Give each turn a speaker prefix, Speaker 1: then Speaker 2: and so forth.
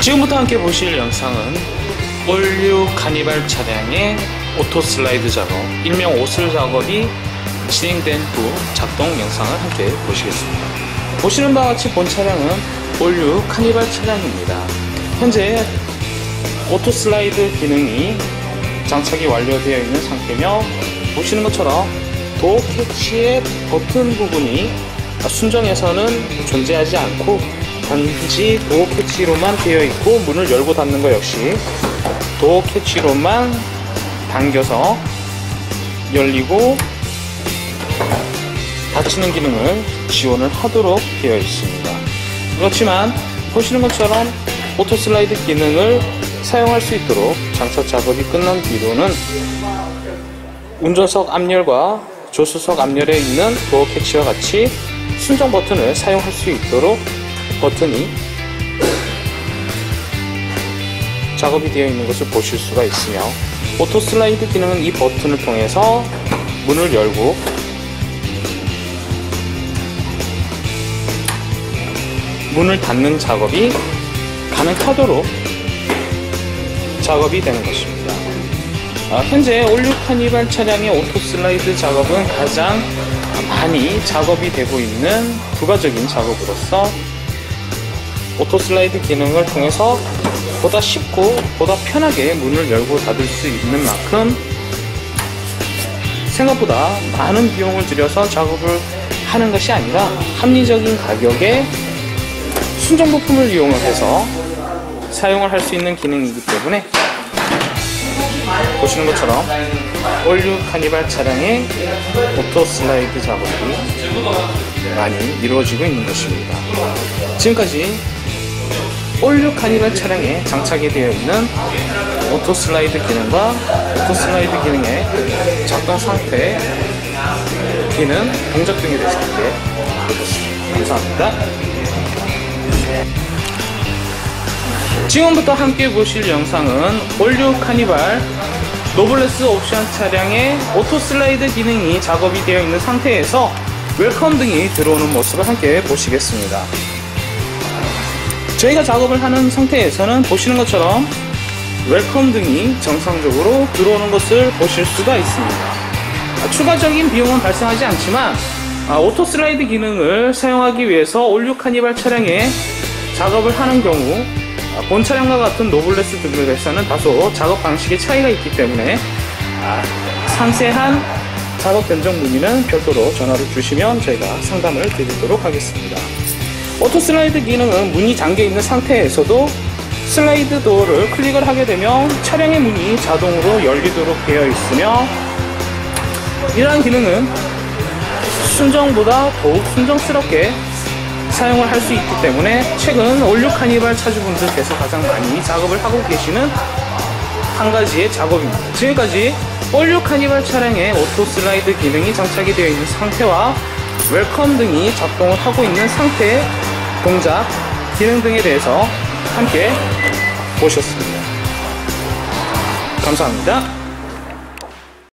Speaker 1: 지금부터 함께 보실 영상은 올류 카니발 차량의 오토 슬라이드 작업, 일명 오슬 작업이 진행된 후 작동 영상을 함께 보시겠습니다. 보시는 바와 같이 본 차량은 올류 카니발 차량입니다. 현재 오토 슬라이드 기능이 장착이 완료되어 있는 상태며 보시는 것처럼 도어 캐치의 버튼 부분이 순정에서는 존재하지 않고 단지 도어 캐치로만 되어 있고 문을 열고 닫는 것 역시 도어 캐치로만 당겨서 열리고 닫히는 기능을 지원을 하도록 되어 있습니다. 그렇지만 보시는 것처럼 오토 슬라이드 기능을 사용할 수 있도록 장착 작업이 끝난 뒤로는 운전석 앞열과 조수석 앞열에 있는 도어 캐치와 같이 순정 버튼을 사용할 수 있도록 버튼이 작업이 되어 있는 것을 보실 수가 있으며 오토 슬라이드 기능은 이 버튼을 통해서 문을 열고 문을 닫는 작업이 가능하도록 작업이 되는 것입니다. 아, 현재 올류 카니발 차량의 오토 슬라이드 작업은 가장 많이 작업이 되고 있는 부가적인 작업으로서 오토 슬라이드 기능을 통해서 보다 쉽고 보다 편하게 문을 열고 닫을 수 있는 만큼 생각보다 많은 비용을 들여서 작업을 하는 것이 아니라 합리적인 가격에 순정 부품을 이용을 해서 사용을 할 수 있는 기능이기 때문에 보시는 것처럼 올류 카니발 차량의 오토 슬라이드 작업이 많이 이루어지고 있는 것입니다. 지금까지 올류 카니발 차량에 장착이 되어 있는 오토 슬라이드 기능과 오토 슬라이드 기능의 작동 상태, 기능, 동작 등에 대해서 함께 보겠습니다. 감사합니다. 지금부터 함께 보실 영상은 올류 카니발 노블레스 옵션 차량의 오토 슬라이드 기능이 작업이 되어 있는 상태에서 웰컴 등이 들어오는 모습을 함께 보시겠습니다. 저희가 작업을 하는 상태에서는 보시는 것처럼 웰컴 등이 정상적으로 들어오는 것을 보실 수가 있습니다. 추가적인 비용은 발생하지 않지만 오토 슬라이드 기능을 사용하기 위해서 올류 카니발 차량에 작업을 하는 경우 본 차량과 같은 노블레스 등급에서는 다소 작업 방식의 차이가 있기 때문에 상세한 작업 변경 문의는 별도로 전화를 주시면 저희가 상담을 드리도록 하겠습니다. 오토 슬라이드 기능은 문이 잠겨 있는 상태에서도 슬라이드 도어를 클릭을 하게 되면 차량의 문이 자동으로 열리도록 되어 있으며 이러한 기능은 순정보다 더욱 순정스럽게 사용을 할 수 있기 때문에 최근 올류 카니발 차주분들께서 가장 많이 작업을 하고 계시는 한 가지의 작업입니다. 지금까지 올류 카니발 차량의 오토 슬라이드 기능이 장착이 되어 있는 상태와 웰컴 등이 작동을 하고 있는 상태의 동작, 기능 등에 대해서 함께 보셨습니다. 감사합니다.